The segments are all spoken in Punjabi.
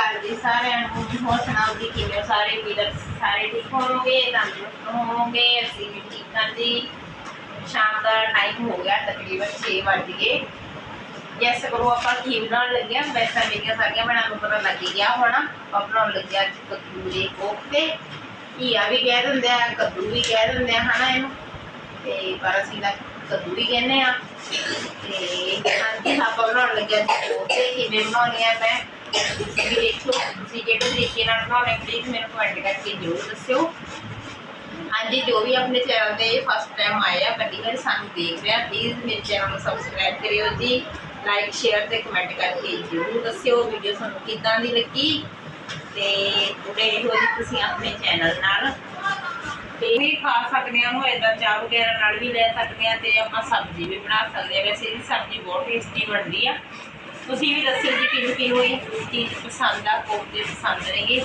ਅਕਾਲ ਜੀ ਸਾਰਿਆਂ ਨੂੰ ਹੋਰ ਸੁਣਾਓ ਜੀ ਕਿਵੇਂ ਸਾਰੇ ਵੀਰ ਸਾਰੇ ਠੀਕ ਹੋਣਗੇ, ਤੰਦਰੁਸਤ ਹੋਣਗੇ ਅਸੀਂ ਵੀ ਠੀਕ ਹਾਂ ਜੀ। ਸ਼ਾਮ ਦਾ ਟਾਈਮ ਹੋ ਗਿਆ, ਤਕਰੀਬਨ 6 ਵਜ ਗਏ। ਜੈਸੇ ਕਰੋ ਆਪਾਂ ਕੀ ਬਣਾਉਣ ਲੱਗਿਆ ਵੈਸਾ ਮੇਰੀਆਂ ਸਾਰੀਆਂ ਬਣਾਉਣ ਨੂੰ ਪਤਾ ਲੱਗ ਗਿਆ ਹੋਣਾ। ਆਪਾਂ ਬਣਾਉਣ ਲੱਗਿਆ ਅੱਜ ਕੱਦੂ ਦੇ ਕੋਫਤੇ। ਘੀਆ ਵੀ ਕਹਿ ਦਿੰਦੇ ਆ, ਕੱਦੂ ਵੀ ਕਹਿ ਦਿੰਦੇ ਆ, ਹਨਾ ਇਹਨੂੰ? ਤੇ ਪਰ ਅਸੀਂ ਤਾਂ ਕੱਦੂ ਵੀ ਕਹਿੰਦੇ ਆ ਤੇ ਹਾਂਜੀ, ਆਪਾਂ ਬਣਾਉਣ ਲੱਗਿਆ ਕੋਫਤੇ। ਕਿਵੇਂ ਬਣਾਉਣੇ ਆ ਮੈਂ? ਤੁਸੀਂ ਵੀ ਦੇਖੋ, ਤੁਸੀਂ ਜਿਹੜੇ ਤਰੀਕੇ ਨਾਲ ਬਣਾਉਣੇ ਪਲੀਜ਼ ਮੈਨੂੰ ਕਮੈਂਟ ਕਰਕੇ ਜ਼ਰੂਰ ਦੱਸਿਓ। ਹਾਂਜੀ, ਜੋ ਵੀ ਆਪਣੇ ਚੈਨਲ ਤੇ ਫਸਟ ਟਾਈਮ ਆਏ ਆ, ਪਹਿਲੀ ਵਾਰ ਸਾਨੂੰ ਦੇਖ ਰਹੇ ਆ ਪਲੀਜ਼ ਮੇਰੇ ਚੈਨਲ ਨੂੰ ਸਬਸਕ੍ਰਾਈਬ ਕਰਿਓ ਜੀ। ਲਾਈਕ ਸ਼ੇਅਰ ਤੇ ਕਮੈਂਟ ਕਰਕੇ ਜ਼ਰੂਰ ਦੱਸਿਓ ਵੀਡੀਓ ਤੁਹਾਨੂੰ ਕਿੱਦਾਂ ਦੀ ਲੱਗੀ। ਤੇ ਜੁੜੇ ਰਹੋ ਜੀ ਤੁਸੀਂ ਆਪਣੇ ਚੈਨਲ ਨਾਲ ਤੇ ਵੀ ਖਾ ਸਕਦੇ ਹਾਂ ਉਹ ਇਦਾਂ ਚਾਹ ਵਗੈਰਾ ਨਾਲ ਵੀ ਲੈ ਸਕਦੇ ਆ, ਤੇ ਆਪਾਂ ਸਬਜ਼ੀ ਵੀ ਬਣਾ ਸਕਦੇ ਆ। ਵੈਸੇ ਇਹਦੀ ਸਬਜ਼ੀ ਬਹੁਤ ਟੇਸਟੀ ਬਣਦੀ ਆ। ਤੁਸੀਂ ਵੀ ਦੱਸਿਓ ਜੀ ਕਿਹਨੂੰ ਕਿਹਨੂੰ ਇਹ ਚੀਜ਼ ਪਸੰਦ ਆ ਕੋਫਤੇ ਪਸੰਦ ਨੇਗੇ।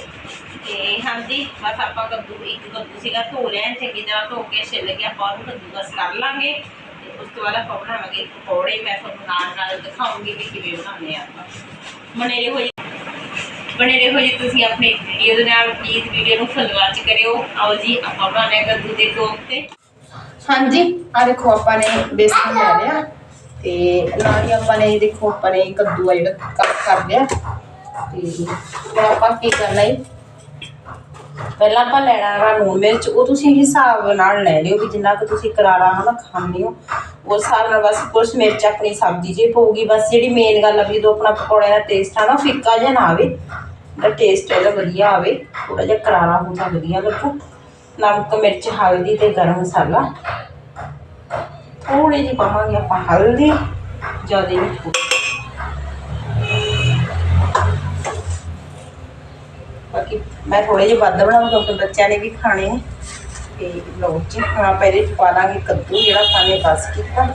ਤੇ ਹਾਂਜੀ, ਬਸ ਆਪਾਂ ਕੱਦੂ, ਇੱਕ ਕੱਦੂ ਸੀਗਾ ਧੋ ਲਿਆ, ਚੰਗੀ ਤਰ੍ਹਾਂ ਧੋ ਕੇ ਛਿੱਲ ਕੇ ਆਪਾਂ ਉਹਨੂੰ ਕੱਦੂਕਸ ਕਰ ਲਾਂਗੇ। ਤੇ ਉਸ ਤੋਂ ਬਾਅਦ ਆਪਾਂ ਬਣਾਵਾਂਗੇ ਪਕੌੜੇ। ਮੈਂ ਤੁਹਾਨੂੰ ਨਾਲ ਨਾਲ ਦਿਖਾਉਂਗੀ ਵੀ ਕਿਵੇਂ ਬਣਾਉਂਦੇ ਆ ਆਪਾਂ। ਬਣੇ ਰਹੋ ਬਣੇ ਰਹੋ ਜੀ ਤੁਸੀਂ ਆਪਣੀ ਵੀਡੀਓ ਦੇ ਨਾਲ ਪਲੀਜ਼ ਵੀਡੀਓ ਨੂੰ ਫੁੱਲ ਵਾਚ ਕਰਿਓ। ਆਓ ਜੀ, ਆਪਾਂ ਬਣਾਉਂਦੇ ਕੱਦੂ ਦੇ ਕੋਫਤੇ ਹਾਂਜੀ ਆ ਦੇਖੋ ਆਪਾਂ ਨੇ ਬੇਸਨ ਲੈ ਲਿਆ। ਤੇ ਨਾਲ ਹੀ ਆਪਾਂ ਨੇ ਦੇਖੋ, ਆਪਾਂ ਨੇ ਕੱਦੂ ਆ ਜਿਹੜਾ ਕੱਟ ਕਰ ਲਿਆ ਤੇ ਹੁਣ ਆਪਾਂ ਕੀ ਕਰਨਾ ਹੈ ਪਹਿਲਾਂ ਆਪਾਂ ਲੈਣਾ ਹੈਗਾ ਲੂਣ ਮਿਰਚ, ਉਹ ਤੁਸੀਂ ਹਿਸਾਬ ਨਾਲ ਲੈ ਲਿਓ ਵੀ ਜਿੰਨਾ ਕੁ ਤੁਸੀਂ ਕਰਾਰਾ ਹਨਾ ਖਾਂਦੇ ਹੋ। ਉਸ ਹਿਸਾਬ ਨਾਲ ਬਸ ਕੁਛ ਮਿਰਚ ਆਪਣੀ ਸਬਜ਼ੀ 'ਚ ਪਊਗੀ, ਬਸ ਜਿਹੜੀ ਮੇਨ ਗੱਲ ਆ ਵੀ ਜਦੋਂ ਆਪਣਾ ਪਕੌੜੇ ਦਾ ਟੇਸਟ ਆ ਨਾ ਫਿੱਕਾ ਜਿਹਾ ਨਾ ਆਵੇ। ਦਾ ਟੇਸਟ ਇਹਦਾ ਵਧੀਆ ਆਵੇ। ਥੋੜਾ ਜਿਹਾ ਕਰਾਰਾ ਹੁੰਦਾ ਵਧੀਆ ਲੱਗੂ। ਨਮਕ, ਮਿਰਚ, ਹਲਦੀ ਤੇ ਗਰਮ ਮਸਾਲਾ। ਥੋੜੀ ਜਿਹੀ ਪਾਵਾਂਗੇ ਆਪਾਂ, ਹਲਦੀ। ਜ਼ਿਆਦਾ ਨਹੀਂ ਬਾਕੀ ਮੈਂ ਥੋੜੇ ਜਿਹੇ ਵੱਧ ਬਣਾਵਾਂ ਕਿਉਂਕਿ ਬੱਚਿਆਂ ਨੇ ਵੀ ਖਾਣੇ ਨੇ। ਤੇ ਲਓ ਜੀ ਹੁਣ ਆਪਾਂ ਪਾ ਲਾਂਗੇ ਕੱਦੂ, ਜਿਹੜਾ ਖਾਣੇ ਬਸ ਕੀਤਾ।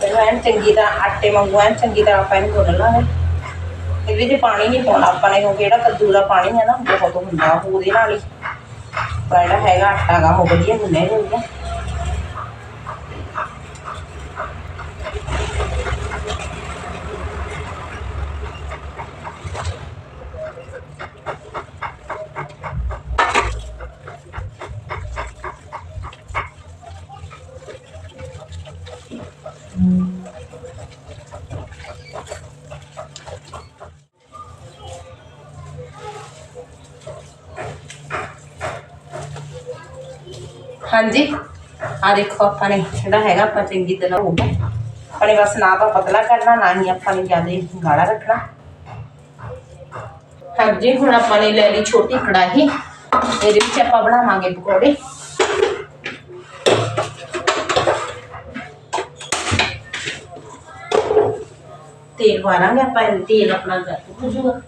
ਪਹਿਲਾਂ ਐਨ ਚੰਗੀ ਤਰ੍ਹਾਂ ਆਟੇ ਵਾਂਗੂ ਐਨ ਚੰਗੀ ਤਰ੍ਹਾਂ ਆਪਾਂ ਇਹਨੂੰ ਗੁੰਨ ਲਾਂਗੇ। ਇਹਦੇ 'ਚ ਪਾਣੀ ਨਹੀਂ ਪਾਉਣਾ ਆਪਾਂ ਨੇ, ਕਿਉਂਕਿ ਜਿਹੜਾ ਕੱਦੂ ਦਾ ਪਾਣੀ ਹੈ ਨਾ, ਬਹੁਤ ਹੁੰਦਾ ਉਹਦੇ ਨਾਲ ਹੀ। ਪਰ ਜਿਹੜਾ ਹੈਗਾ ਆਟਾ ਗਾ ਉਹ ਵਧੀਆ ਗੁੰਨਿਆ ਜਾਂਦਾ ਹਾਂਜੀ। ਆ ਦੇਖੋ ਆਪਾਂ ਨੇ ਜਿਹੜਾ ਹੈਗਾ, ਆਪਾਂ ਚੰਗੀ ਤਰ੍ਹਾਂ ਹੋ ਗਿਆ ਆਪਾਂ ਨੇ ਬਸ ਨਾ ਤਾਂ ਪਤਲਾ ਕਰਨਾ, ਨਾ ਹੀ ਆਪਾਂ ਨੇ ਜ਼ਿਆਦਾ ਗਾੜਾ ਰੱਖਣਾ। ਹਾਂਜੀ, ਹੁਣ ਆਪਾਂ ਨੇ ਲੈ ਲਈ ਛੋਟੀ ਕੜਾਹੀ। ਇਹਦੇ ਵਿੱਚ ਆਪਾਂ ਬਣਾਵਾਂਗੇ ਪਕੌੜੇ। ਤੇਲ ਪਾਵਾਂਗੇ ਆਪਾਂ ਇਹ ਤੇਲ ਆਪਣਾ ਗਰਮ ਹੋ ਜਾਊਗਾ।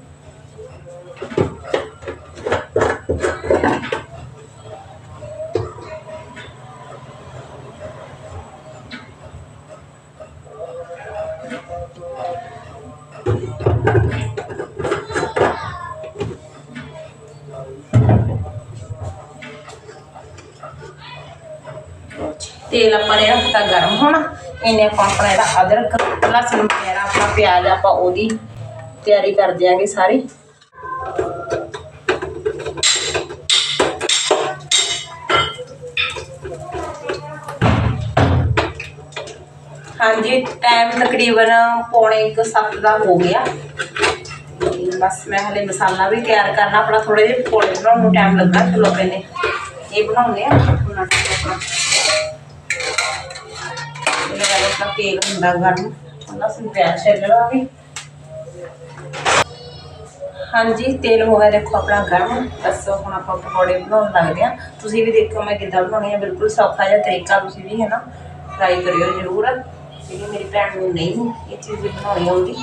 ਤੇਲ ਆਪਾਂ ਨੇ ਰੱਖਤਾ ਗਰਮ ਹੋਣਾ ਇਹਨੇ ਆਪਾਂ ਆਪਣਾ ਜਿਹੜਾ ਅਦਰਕ, ਲਸਣ ਵਗੈਰਾ ਆਪਣਾ ਪਿਆਜ਼ ਆਪਾਂ ਉਹਦੀ ਤਿਆਰੀ ਕਰ ਦਿਆਂਗੇ ਸਾਰੀ। ਹਾਂਜੀ ਟਾਈਮ ਤਕਰੀਬਨ ਪੌਣੇ 1 ਦਾ ਹੋ ਗਿਆ। ਬਸ ਮੈਂ ਹਲੇ ਮਸਾਲਾ ਵੀ ਤਿਆਰ ਕਰਨਾ, ਆਪਣਾ ਥੋੜੇ ਜਿਹੇ ਪਕੌੜੇ ਬਣਾਉਣ ਨੂੰ ਟਾਈਮ ਲੱਗਾ, ਚਲੋ ਪਹਿਲੇ ਇਹ ਬਣਾਉਂਦੇ ਆ ਹੁਣ ਤੇਲ ਹੁੰਦਾ ਗਰਮ ਲਸਣ ਪਿਆਜ਼ ਛਿੱਲ ਲਵਾਂਗੇ ਹਾਂਜੀ, ਤੇਲ ਹੋ ਗਿਆ, ਦੇਖੋ ਆਪਣਾ ਗਰਮ। ਬਸ ਹੁਣ ਆਪਾਂ ਪਕੌੜੇ ਬਣਾਉਣ ਲੱਗਦੇ ਆ ਤੁਸੀਂ ਵੀ ਦੇਖੋ ਮੈਂ ਕਿੱਦਾਂ ਬਣਾਉਣੀ ਆ, ਬਿਲਕੁਲ ਸੌਖਾ ਜਿਹਾ ਤਰੀਕਾ ਤੁਸੀਂ ਵੀ ਹੈ ਨਾ ਟਰਾਈ ਕਰਿਓ ਜ਼ਰੂਰ। ਜਿਹੜੀ ਮੇਰੀ ਭੈਣ ਨੂੰ ਨਹੀਂ ਇਹ ਚੀਜ਼ ਬਣਾਉਣੀ ਆਉਂਦੀ।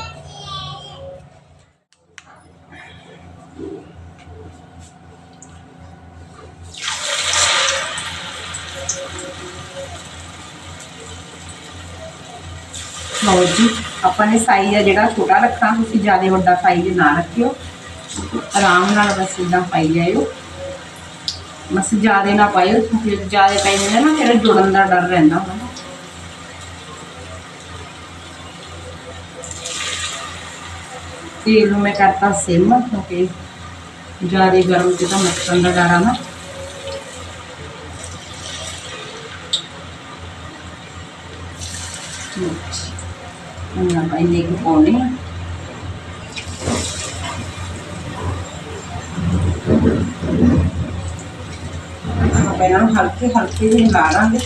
ਲਓ ਜੀ, ਆਪਾਂ ਨੇ ਸਾਈਜ਼ ਆ ਜਿਹੜਾ ਛੋਟਾ ਰੱਖਣਾ, ਤੁਸੀਂ ਜ਼ਿਆਦਾ ਵੱਡਾ ਸਾਈਜ਼ ਨਾ ਰੱਖਿਓ। ਆਰਾਮ ਨਾਲ ਬਸ ਇਦਾਂ ਪਾਈ ਜਾਇਓ। ਬਸ ਜ਼ਿਆਦਾ ਨਾ ਪਾਇਓ, ਕਿਉਂਕਿ ਜ਼ਿਆਦਾ ਪਾਈ ਨਾ ਫਿਰ ਜੁੜਨ ਦਾ ਡਰ ਰਹਿੰਦਾ ਹੁੰਦਾ ਤੇਲ ਨੂੰ ਮੈਂ ਕਰਤਾ ਸਿਮ, ਕਿਉਂਕਿ ਜ਼ਿਆਦਾ ਗਰਮ ਤੇ ਤਾਂ ਮੱਖਣ ਦਾ ਡਰ ਆ ਨਾ। ਹੁਣ ਆਪਾਂ ਇਹਦੇ ਕੋ ਪਾਉਣੇ ਆ ਇਹਨਾਂ ਨੂੰ ਹਲਕੇ ਹਲਕੇ ਜਿਹੇ ਲਾ ਲਾਂਗੇ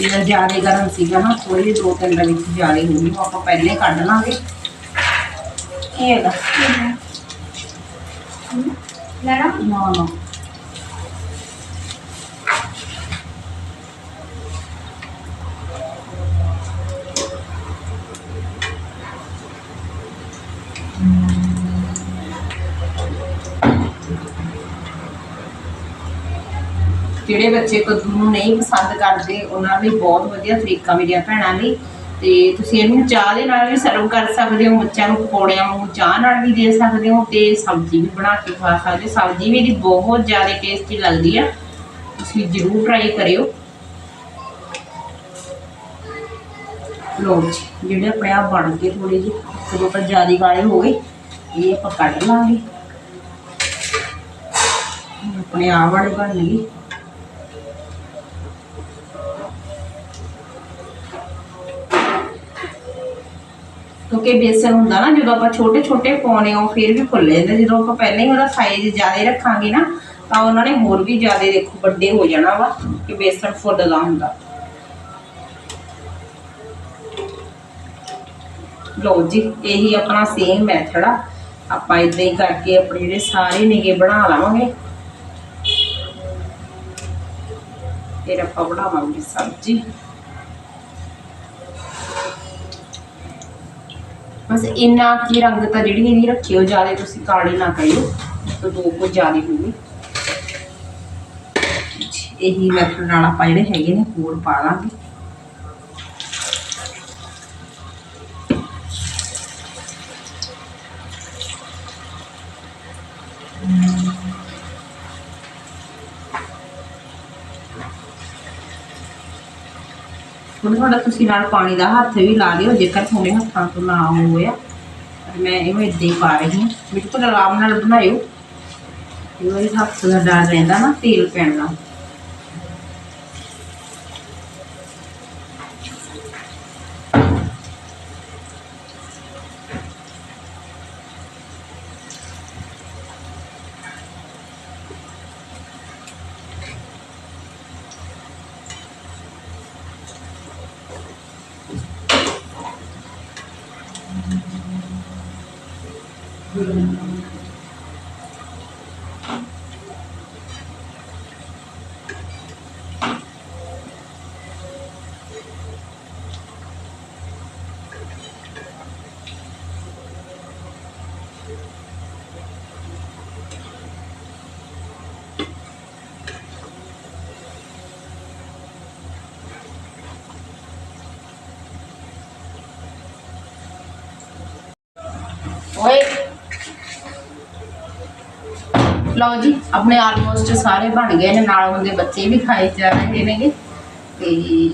ਇਹ ਜ਼ਿਆਦਾ ਗਰਮ ਸੀਗਾ ਨਾ ਥੋੜੀ ਦੋ ਤਿੰਨ ਦੇ ਵਿੱਚ ਜ਼ਿਆਦਾ ਹੋ ਗਈ ਆਪਾਂ ਪਹਿਲੇ ਕੱਢ ਲਾਂਗੇ ਕੀ ਹੈਗਾ ਲੈਣਾ ਨਾ ਨਾ ਜਿਹੜੇ ਬੱਚੇ ਕੱਦੂ ਨੂੰ ਨਹੀਂ ਪਸੰਦ ਕਰਦੇ, ਉਹਨਾਂ ਲਈ ਬਹੁਤ ਵਧੀਆ ਤਰੀਕਾ ਮੇਰੀਆਂ ਭੈਣਾਂ ਲਈ। ਤੇ ਤੁਸੀਂ ਇਹਨੂੰ ਚਾਹ ਦੇ ਨਾਲ ਵੀ ਸਰਵ ਕਰ ਸਕਦੇ ਹੋ, ਬੱਚਿਆਂ ਨੂੰ ਪਕੌੜਿਆਂ ਨੂੰ ਚਾਹ ਨਾਲ ਵੀ ਦੇ ਸਕਦੇ ਹੋ ਤੇ ਸਬਜ਼ੀ ਵੀ ਬਣਾ ਕੇ ਖਵਾ ਸਕਦੇ ਹੋ। ਸਬਜ਼ੀ ਵੀ ਇਹਦੀ ਬਹੁਤ ਜ਼ਿਆਦਾ ਟੇਸਟੀ ਲੱਗਦੀ ਆ। ਤੁਸੀਂ ਜ਼ਰੂਰ ਟਰਾਈ ਕਰਿਓ। ਲੋ ਜਿਹੜੇ ਆਪਣੇ ਆਪ ਬਣ ਕੇ ਥੋੜੇ ਜਿਹੇ, ਜਦੋਂ ਪਰ ਜ਼ਿਆਦਾ ਗਾੜੇ ਹੋ ਗਏ, ਇਹ ਆਪਾਂ ਕੱਢ ਲਾਂਗੇ। ਆਪਣੇ ਆਪ ਵਾਲੇ ਬਣ ਗਏ। ਕਿਉਂਕਿ ਬੇਸਨ ਹੁੰਦਾ ਨਾ, ਜਦੋਂ ਆਪਾਂ ਛੋਟੇ ਛੋਟੇ ਪਾਉਣੇ ਉਹ ਫਿਰ ਵੀ ਫੁੱਲ ਜਾਂਦੇ ਜਦੋਂ ਆਪਾਂ ਪਹਿਲਾਂ ਹੀ ਉਹਦਾ ਸਾਈਜ਼ ਜ਼ਿਆਦਾ ਰੱਖਾਂਗੇ ਨਾ, ਤਾਂ ਉਹਨਾਂ ਨੇ ਹੋਰ ਵੀ ਜ਼ਿਆਦਾ ਦੇਖੋ ਵੱਡੇ ਹੋ ਜਾਣਾ ਵਾ, ਕਿ ਬੇਸਨ ਫੁੱਲਦਾ ਹੁੰਦਾ। ਲਓ ਜੀ, ਇਹੀ ਆਪਣਾ ਸੇਮ ਮੈਥਡ ਆ। ਆਪਾਂ ਇਦਾਂ ਹੀ ਕਰਕੇ ਆਪਣੇ ਜਿਹੜੇ ਸਾਰੇ ਨਿਗੇ ਬਣਾ ਲਵਾਂਗੇ। ਫਿਰ ਆਪਾਂ ਬਣਾਵਾਂਗੇ ਸਬਜ਼ੀ। ਬਸ ਇੰਨਾ ਕੀ ਰੰਗ ਤਾਂ ਜਿਹੜੀ ਇਹਦੀ ਰੱਖਿਓ, ਜ਼ਿਆਦਾ ਤੁਸੀਂ ਕਾਲੀ ਨਾ ਕਰਿਓ, ਤਾਂ ਦੋ ਕੋ ਜ਼ਿਆਦਾ ਹੋਊਗੀ। ਇਹੀ ਮੈਥਡ ਨਾਲ ਆਪਾਂ ਜਿਹੜੇ ਹੈਗੇ ਨੇ ਹੋਰ ਪਾ ਲਾਂਗੇ। ਤੁਹਾਡਾ ਤੁਸੀਂ ਨਾਲ ਪਾਣੀ ਦਾ ਹੱਥ ਵੀ ਲਾ ਲਿਓ, ਜੇਕਰ ਤੁਹਾਡੇ ਹੱਥਾਂ ਤੋਂ ਨਾ ਹੋਇਆ ਮੈਂ ਇਹਨੂੰ ਏਦਾਂ ਹੀ ਪਾ ਰਹੀ ਹਾਂ। ਬਿਲਕੁਲ ਆਰਾਮ ਨਾਲ ਬਣਾਇਓ। ਇਹ ਹੱਥ ਦਾ ਡਰ ਰਹਿੰਦਾ ਨਾ, ਤੇਲ ਪੈਣ ਦਾ Thank you. ਲਓ ਜੀ, ਆਪਣੇ ਆਲਮੋਸਟ ਸਾਰੇ ਬਣ ਗਏ ਨੇ, ਨਾਲ ਹੁੰਦੇ ਬੱਚੇ ਵੀ ਖਾਏ ਜਾ ਰਹੇ ਨੇਗੇ। ਤੇ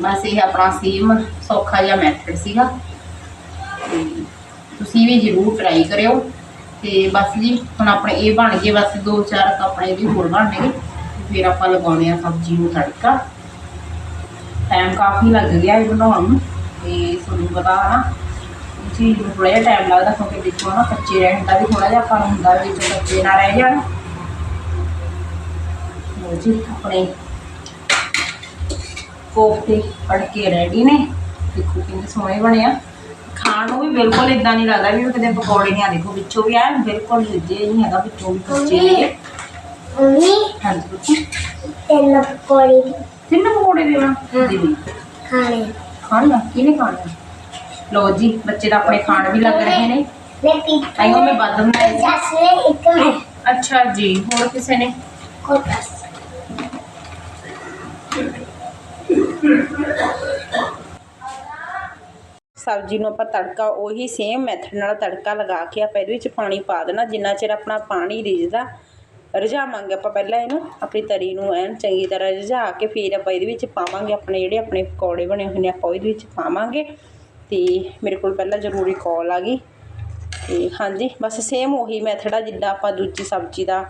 ਬਸ ਇਹ ਆਪਣਾ ਸੇਮ ਸੌਖਾ ਜਿਹਾ ਮੈਥਡ ਸੀਗਾ। ਤੇ ਤੁਸੀਂ ਵੀ ਜ਼ਰੂਰ ਟਰਾਈ ਕਰਿਓ। ਤੇ ਬਸ ਜੀ, ਹੁਣ ਆਪਣੇ ਇਹ ਬਣ ਗਏ, ਬਸ ਦੋ ਚਾਰ ਕੁ ਆਪਣੇ ਵੀ ਹੋਰ ਬਣਨਗੇ ਫਿਰ ਆਪਾਂ ਲਗਾਉਣੇ ਆ ਸਬਜ਼ੀ ਨੂੰ ਤੜਕਾ। ਟਾਈਮ ਕਾਫੀ ਲੱਗ ਗਿਆ ਇਹ ਬਣਾਉਣ ਨੂੰ, ਤੇ ਤੁਹਾਨੂੰ ਪਤਾ ਹੈ ਨਾ ਚੀਜ਼ ਨੂੰ ਥੋੜਾ ਜਿਹਾ ਟਾਈਮ ਲੱਗਦਾ ਕਿਉਂਕਿ ਦੇਖੋ ਨਾ ਕੱਚੇ ਰਹਿਣ ਦਾ ਵੀ ਥੋੜਾ ਜਿਹਾ ਆਪਾਂ ਨੂੰ ਹੁੰਦਾ ਵੀ ਜੇ ਕੱਚੇ ਨਾ ਰਹਿ ਜਾਣ। ਲਓ ਜੀ ਆਪਣੇ ਕੋਫਤੇ ਅੜਕੇ ਰੈਡੀ ਨੇ। ਦੇਖੋ ਕਿੰਨੇ ਸੋਹਣੇ ਬਣੇ ਆ। ਖਾਣ ਨੂੰ ਵੀ ਬਿਲਕੁਲ ਇਦਾਂ ਨਹੀਂ ਲੱਗਦਾ ਵੀ ਉਹ ਕਿਤੇ ਪਕੌੜੇ ਨਹੀਂ ਆ। ਦੇਖੋ ਵਿੱਚੋਂ ਵੀ ਆ ਬਿਲਕੁਲ ਸਿੱਧੇ ਨਹੀਂ ਹੈਗਾ ਵਿੱਚੋਂ ਵੀ ਕੱਚੇ ਨੇ ਮੰਮੀ ਹਾਂਜੀ ਬੱਚੇ ਤਿੰਨ ਪਕੌੜੇ। ਤਿੰਨ ਪਕੌੜੇ ਦੇਣਾ? ਹਾਂ। ਦੀਦੀ ਖਾਣੇ। ਖਾਣਾ ਕਿਹਨੇ ਖਾਣਾ ਲੋ ਜੀ, ਬੱਚੇ ਦਾ ਆਪਣੇ ਖਾਣ ਵੀ ਲੱਗ ਰਹੇ ਨੇ। ਮੈਂ ਮੈਂ ਵੱਧ ਬਣਾਏ ਜਸ ਨੇ ਇੱਕ ਅੱਛਾ ਜੀ, ਹੋਰ ਕਿਸੇ ਨੇ? ਕੋਟਸ ਸਬਜ਼ੀ ਨੂੰ ਆਪਾਂ ਤੜਕਾ, ਉਹੀ ਸੇਮ ਮੈਥਡ ਨਾਲ ਤੜਕਾ ਲਗਾ ਕੇ ਆਪਾਂ ਇਹਦੇ ਵਿੱਚ ਪਾਣੀ ਪਾ ਦੇਣਾ। ਜਿੰਨਾ ਚਿਰ ਆਪਣਾ ਪਾਣੀ ਰਿੱਝਦਾ, ਰਝਾਵਾਂਗੇ ਆਪਾਂ ਪਹਿਲਾਂ ਇਹਨੂੰ। ਆਪਣੀ ਤਰੀ ਨੂੰ ਐਨ ਚੰਗੀ ਤਰ੍ਹਾਂ ਰਝਾ ਕੇ ਫਿਰ ਆਪਾਂ ਇਹਦੇ ਵਿੱਚ ਪਾਵਾਂਗੇ। ਆਪਣੇ ਜਿਹੜੇ ਆਪਣੇ ਪਕੌੜੇ ਬਣੇ ਹੋਏ ਨੇ ਆਪਾਂ ਇਹਦੇ ਵਿੱਚ ਪਾਵਾਂਗੇ। ਤੇ ਮੇਰੇ ਕੋਲ ਪਹਿਲਾਂ ਜ਼ਰੂਰੀ ਕਾਲ ਆ ਗਈ। ਤੇ ਹਾਂਜੀ, ਬਸ ਸੇਮ ਉਹੀ ਮੈਥਡ ਆ ਜਿੱਦਾਂ ਆਪਾਂ ਦੂਜੀ ਸਬਜ਼ੀ ਦਾ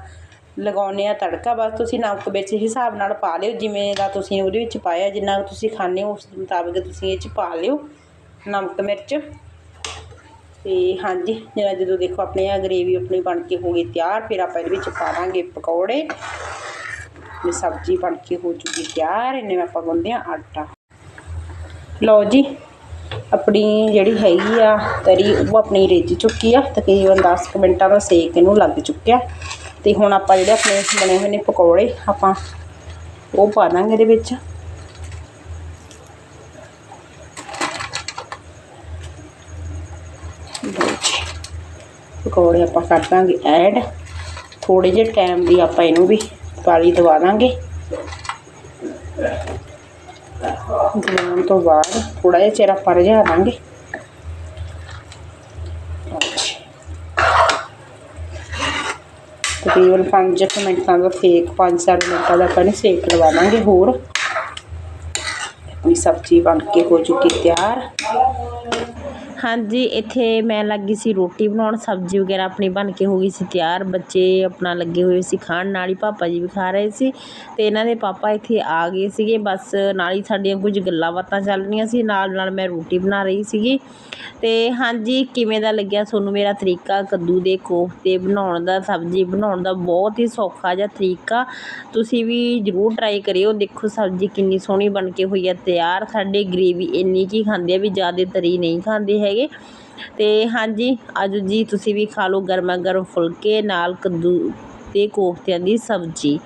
ਲਗਾਉਂਦੇ ਆ ਤੜਕਾ, ਬਸ ਤੁਸੀਂ ਨਮਕ ਵਿੱਚ ਹਿਸਾਬ ਨਾਲ ਪਾ ਲਿਓ, ਜਿਵੇਂ ਦਾ ਤੁਸੀਂ ਉਹਦੇ ਵਿੱਚ ਪਾਇਆ, ਜਿੰਨਾ ਤੁਸੀਂ ਖਾਂਦੇ ਹੋ ਉਸ ਮੁਤਾਬਿਕ ਤੁਸੀਂ ਇਹ 'ਚ ਪਾ ਲਿਓ, ਨਮਕ, ਮਿਰਚ। ਤੇ ਹਾਂਜੀ, ਜਿਹੜਾ ਜਦੋਂ ਦੇਖੋ ਆਪਣੀ ਆ ਗਰੇਵੀ ਆਪਣੀ ਬਣ ਕੇ ਹੋ ਗਈ ਤਿਆਰ, ਫਿਰ ਆਪਾਂ ਇਹਦੇ ਵਿੱਚ ਪਾ ਦਾਂਗੇ ਪਕੌੜੇ। ਇਹ ਸਬਜ਼ੀ ਬਣ ਕੇ ਹੋ ਚੁੱਕੀ ਤਿਆਰ, ਇਹਨੇ ਆਪਾਂ ਗੁੰਨਦੇ ਆ ਆਟਾ। ਲਓ ਜੀ ਆਪਣੀ ਜਿਹੜੀ ਹੈਗੀ ਆ, ਤਰੀ ਉਹ ਆਪਣੀ ਰਿੱਝ ਚੁੱਕੀ ਆ, ਤਕਰੀਬਨ 10 ਕੁ ਮਿੰਟਾਂ ਦਾ ਸੇਕ ਇਹਨੂੰ ਲੱਗ ਚੁੱਕਿਆ। ਤੇ ਹੁਣ ਆਪਾਂ ਜਿਹੜੇ ਆਪਣੇ ਬਣੇ ਹੋਏ ਨੇ ਪਕੌੜੇ, ਆਪਾਂ ਉਹ ਪਾ ਦਾਂਗੇ ਇਹਦੇ ਵਿੱਚ। ਪਕੌੜੇ ਆਪਾਂ ਕਰ ਦਾਂਗੇ ਐਡ। ਥੋੜੇ ਜਿਹੇ ਟਾਈਮ ਦੀ ਆਪਾਂ ਇਹਨੂੰ ਵੀ ਪਾਲੀ ਦਵਾ ਦਾਂਗੇ। ਦਵਾਉਣ ਤੋਂ ਬਾਅਦ ਥੋੜਾ ਜਿਹਾ ਚਿਰ ਆਪਾਂ ਰਝਾ ਦਾਂਗੇ ਤਕਰੀਬਨ 5 ਮਿੰਟਾਂ ਦਾ ਸੇਕ 5-7 ਮਿੰਟਾਂ ਦਾ ਆਪਾਂ ਨੇ ਸੇਕ ਲਵਾ ਲਾਂਗੇ ਹੋਰ। ਆਪਣੀ ਸਬਜ਼ੀ ਬਣ ਕੇ ਹੋ ਚੁੱਕੀ ਤਿਆਰ। ਹਾਂਜੀ, ਇੱਥੇ ਮੈਂ ਲੱਗ ਗਈ ਸੀ ਰੋਟੀ ਬਣਾਉਣ, ਸਬਜ਼ੀ ਵਗੈਰਾ ਆਪਣੀ ਬਣ ਕੇ ਹੋ ਗਈ ਸੀ ਤਿਆਰ, ਬੱਚੇ ਆਪਣਾ ਲੱਗੇ ਹੋਏ ਸੀ ਖਾਣ, ਨਾਲ ਹੀ ਪਾਪਾ ਜੀ ਵੀ ਖਾ ਰਹੇ ਸੀ ਅਤੇ ਇਹਨਾਂ ਦੇ ਪਾਪਾ ਇੱਥੇ ਆ ਗਏ ਸੀਗੇ, ਬਸ ਨਾਲ ਹੀ ਸਾਡੀਆਂ ਕੁਝ ਗੱਲਾਂ ਬਾਤਾਂ ਚੱਲ ਰਹੀਆਂ ਸੀ, ਨਾਲ ਨਾਲ ਮੈਂ ਰੋਟੀ ਬਣਾ ਰਹੀ ਸੀਗੀ। ਅਤੇ ਹਾਂਜੀ, ਕਿਵੇਂ ਦਾ ਲੱਗਿਆ ਤੁਹਾਨੂੰ ਮੇਰਾ ਤਰੀਕਾ? ਕੱਦੂ ਦੇ ਕੋਫਤੇ ਬਣਾਉਣ ਦਾ, ਸਬਜ਼ੀ ਬਣਾਉਣ ਦਾ ਬਹੁਤ ਹੀ ਸੌਖਾ ਜਿਹਾ ਤਰੀਕਾ। ਤੁਸੀਂ ਵੀ ਜ਼ਰੂਰ ਟਰਾਈ ਕਰਿਓ, ਦੇਖੋ ਸਬਜ਼ੀ ਕਿੰਨੀ ਸੋਹਣੀ ਬਣ ਕੇ ਹੋਈ ਹੈ, ਤਿਆਰ ਸਾਡੇ ਗ੍ਰੇਵੀ ਇੰਨੀ ਕੀ ਖਾਂਦੇ ਆ ਵੀ ਜ਼ਿਆਦਾ ਤਰੀ ਨਹੀਂ ਖਾਂਦੇ ਹੈਗੇ। ਤੇ ਹਾਂਜੀ, ਅੱਜ ਜੀ ਤੁਸੀਂ ਵੀ ਖਾ ਲਓ ਗਰਮਾ ਗਰਮ ਫੁਲਕੇ ਨਾਲ ਕੱਦੂ ਤੇ ਕੋਫਤਿਆਂ ਦੀ ਸਬਜ਼ੀ।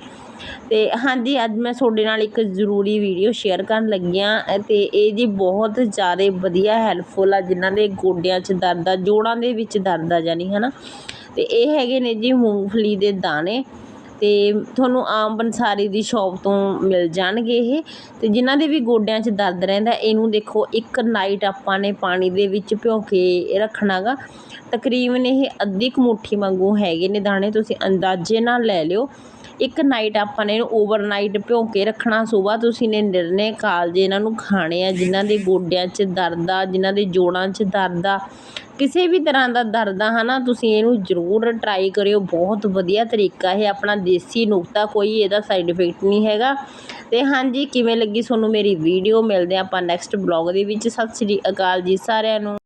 ਤੇ ਹਾਂਜੀ, ਅੱਜ ਮੈਂ ਤੁਹਾਡੇ ਨਾਲ ਇੱਕ ਜ਼ਰੂਰੀ ਵੀਡੀਓ ਸ਼ੇਅਰ ਕਰਨ ਲੱਗੀ ਹਾਂ ਤੇ ਇਹ ਜੀ ਬਹੁਤ ਜ਼ਿਆਦਾ ਵਧੀਆ ਹੈਲਪਫੁਲ ਆ, ਜਿਨ੍ਹਾਂ ਦੇ ਗੋਡਿਆਂ 'ਚ ਦਰਦ ਆ, ਜੋੜਾਂ ਦੇ ਵਿੱਚ ਦਰਦ ਆ ਜਾਨੀ ਹਨਾ। ਤੇ ਇਹ ਹੈਗੇ ਨੇ ਜੀ ਮੂੰਗਫਲੀ ਦੇ ਦਾਣੇ। ਅਤੇ ਤੁਹਾਨੂੰ ਆਮ ਪੰਸਾਰੀ ਦੀ ਸ਼ੋਪ ਤੋਂ ਮਿਲ ਜਾਣਗੇ ਇਹ। ਅਤੇ ਜਿਨ੍ਹਾਂ ਦੇ ਵੀ ਗੋਡਿਆਂ 'ਚ ਦਰਦ ਰਹਿੰਦਾ, ਇਹਨੂੰ ਦੇਖੋ, ਇੱਕ ਨਾਈਟ ਆਪਾਂ ਨੇ ਪਾਣੀ ਦੇ ਵਿੱਚ ਭਿਓ ਕੇ ਰੱਖਣਾ ਗਾ ਤਕਰੀਬਨ ਇਹ ਅੱਧੀ ਕੁ ਮੁੱਠੀ ਵਾਂਗੂ ਹੈਗੇ ਨੇ ਦਾਣੇ, ਤੁਸੀਂ ਅੰਦਾਜ਼ੇ ਨਾਲ ਲੈ ਲਿਓ। ਇੱਕ ਨਾਈਟ ਆਪਾਂ ਨੇ ਇਹਨੂੰ ਓਵਰਨਾਈਟ ਭਿਓ ਕੇ ਰੱਖਣਾ ਸਵੇਰ, ਤੁਸੀਂ ਨੇ ਨਿਰਣੇ ਕਾਲਜੇ ਇਹਨਾਂ ਨੂੰ ਖਾਣੇ ਆ, ਜਿਨ੍ਹਾਂ ਦੇ ਗੋਡਿਆਂ 'ਚ ਦਰਦ ਆ, ਜਿਨ੍ਹਾਂ ਦੇ ਜੋੜਾਂ 'ਚ ਦਰਦ ਆ, ਕਿਸੇ ਵੀ ਤਰ੍ਹਾਂ ਦਾ ਦਰਦ ਆ, ਹਨਾ, ਤੁਸੀਂ ਇਹਨੂੰ ਜ਼ਰੂਰ ਟਰਾਈ ਕਰਿਓ, ਬਹੁਤ ਵਧੀਆ ਤਰੀਕਾ ਇਹ ਆਪਣਾ ਦੇਸੀ ਨੁਕਤਾ, ਕੋਈ ਇਹਦਾ ਸਾਈਡ ਇਫੈਕਟ ਨਹੀਂ ਹੈਗਾ। ਤੇ ਹਾਂਜੀ, ਕਿਵੇਂ ਲੱਗੀ ਤੁਹਾਨੂੰ ਮੇਰੀ ਵੀਡੀਓ ਮਿਲਦੇ ਆਪਾਂ ਨੈਕਸਟ ਬਲੌਗ ਦੇ ਵਿੱਚ। ਸਤਿ ਸ੍ਰੀ ਅਕਾਲ ਜੀ ਸਾਰਿਆਂ ਨੂੰ।